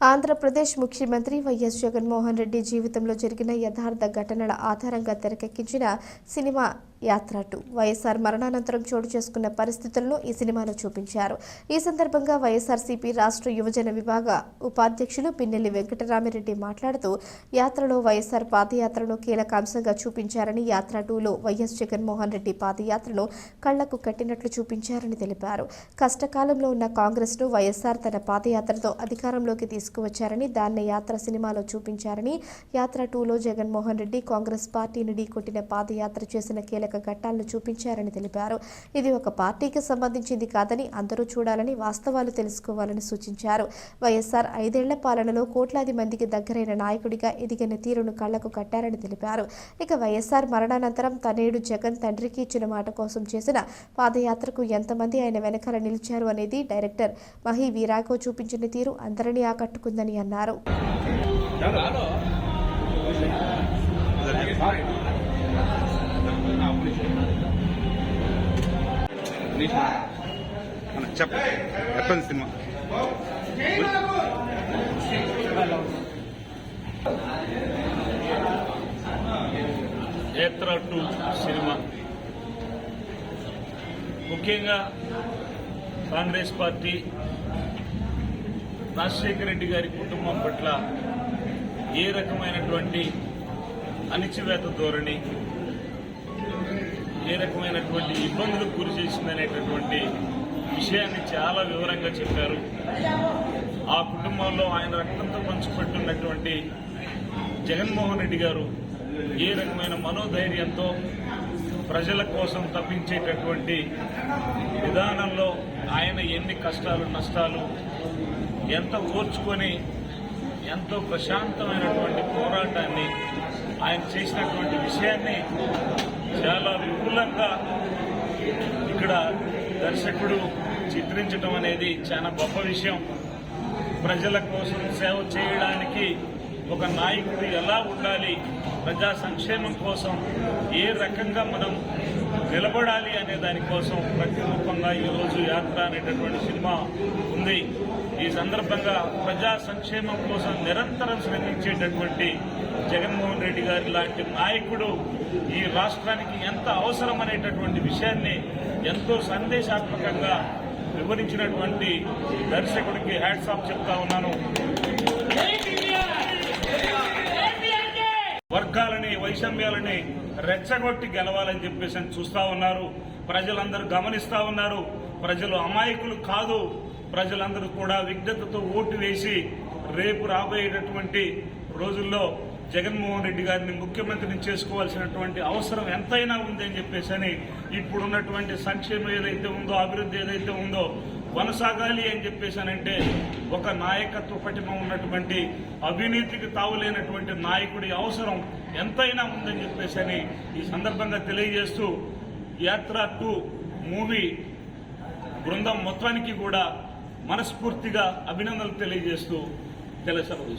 ఆంధ్రప్రదేశ్ ముఖ్యమంత్రి వైఎస్ జగన్మోహన్ రెడ్డి జీవితంలో జరిగిన యథార్థ ఘటనల ఆధారంగా తెరకెక్కించిన సినిమా యాత్ర టూ. వైఎస్ఆర్ మరణానంతరం చోటు చేసుకున్న పరిస్థితులను ఈ సినిమాలో చూపించారు. ఈ సందర్భంగా వైఎస్ఆర్సీపీ రాష్ట్ర యువజన విభాగ ఉపాధ్యక్షులు పిన్నెల్లి వెంకటరామిరెడ్డి మాట్లాడుతూ యాత్రలో వైఎస్ఆర్ పాదయాత్రను కీలక అంశంగా చూపించారని యాత్ర టూలో వైఎస్ జగన్మోహన్ రెడ్డి పాదయాత్రను కళ్ళకు కట్టినట్లు చూపించారని తెలిపారు. కష్టకాలంలో ఉన్న కాంగ్రెస్ను వైఎస్ఆర్ తన పాదయాత్రతో అధికారంలోకి తీసుకువచ్చారని దాన్ని యాత్ర సినిమాలో చూపించారని యాత్ర టూలో జగన్మోహన్ రెడ్డి కాంగ్రెస్ పార్టీని ఢీకొట్టిన పాదయాత్ర చేసిన కీలక ఘట్టాలను చూపించారని తెలిపారు. ఇది ఒక పార్టీకి సంబంధించింది కాదని అందరూ చూడాలని వాస్తవాలు తెలుసుకోవాలని సూచించారు. వైఎస్ఆర్ ఐదేళ్ళ పాలనలో కోట్లాది మందికి దగ్గరైన నాయకుడిగా ఎదిగిన తీరును కళ్ళకు కట్టారని తెలిపారు. ఇక వైఎస్ఆర్ మరణానంతరం తనేడు జగన్ తండ్రికి ఇచ్చిన మాట కోసం చేసిన పాదయాత్రకు ఎంతమంది ఆయన వెనకాల నిలిచారు అనేది డైరెక్టర్ మహి వీరాకో చూపించిన తీరు అందరినీ ఆకట్టుకుందని అన్నారు. చెప్ప. చెప్పండి సినిమా? యాత్ర టూ సినిమా. ముఖ్యంగా కాంగ్రెస్ పార్టీ రాజశేఖర రెడ్డి గారి కుటుంబం పట్ల ఏ రకమైనటువంటి అణిచివేత ధోరణి ఏ రకమైనటువంటి ఇబ్బందులకు గురి చేసిందనేటటువంటి విషయాన్ని చాలా వివరంగా చెప్పారు. ఆ కుటుంబంలో ఆయన రక్తంతో పంచిపెట్టున్నటువంటి జగన్మోహన్ రెడ్డి గారు ఏ రకమైన మనోధైర్యంతో ప్రజల కోసం తప్పించేటటువంటి విధానంలో ఆయన ఎన్ని కష్టాలు నష్టాలు ఎంత ఓర్చుకొని ఎంతో ప్రశాంతమైనటువంటి పోరాటాన్ని ఆయన చేసినటువంటి విషయాన్ని చాలా విపులంగా ఇక్కడ దర్శకుడు చిత్రించడం అనేది చాలా గొప్ప విషయం. ప్రజల కోసం సేవ చేయడానికి ఒక నాయకుడు ఎలా ఉండాలి? ప్రజా సంక్షేమం కోసం ఏ రకంగా మనం నిలబడాలి అనే దానికోసం ప్రతిరూపంగా ఈరోజు యాత్ర అనేటటువంటి సినిమా ఉంది. ఈ సందర్భంగా ప్రజా సంక్షేమం కోసం నిరంతరం శ్రమించేటటువంటి జగన్మోహన్ రెడ్డి గారి లాంటి నాయకుడు ఈ రాష్ట్రానికి ఎంత అవసరం అనేటటువంటి విషయాన్ని ఎంతో సందేశాత్మకంగా వివరించినటువంటి దర్శకుడికి హ్యాట్స్ ఆఫ్ చెప్తా ఉన్నాను. వర్గాలని వైషమ్యాలని రెచ్చగొట్టి గెలవాలని చెప్పేసి అని చూస్తూ ఉన్నారు. ప్రజలందరూ గమనిస్తా ఉన్నారు. ప్రజలు అమాయకులు కాదు. ప్రజలందరూ కూడా విజ్ఞతతో ఓటు వేసి రేపు రాబోయేటటువంటి రోజుల్లో జగన్మోహన్ రెడ్డి గారిని ముఖ్యమంత్రిని చేసుకోవాల్సినటువంటి అవసరం ఎంతైనా ఉందని చెప్పేసి అని ఇప్పుడున్నటువంటి సంక్షేమం ఏదైతే ఉందో అభివృద్ధి ఏదైతే ఉందో కొనసాగాలి అని చెప్పేసానంటే ఒక నాయకత్వ పటిమ ఉన్నటువంటి అవినీతికి తావులేనటువంటి నాయకుడి అవసరం ఎంతైనా ఉందని చెప్పేసి అని ఈ సందర్భంగా తెలియజేస్తూ యాత్ర టూ మూవీ బృందం మొత్తానికి కూడా మనస్ఫూర్తిగా అభినందనలు తెలియజేస్తూ తెలుసు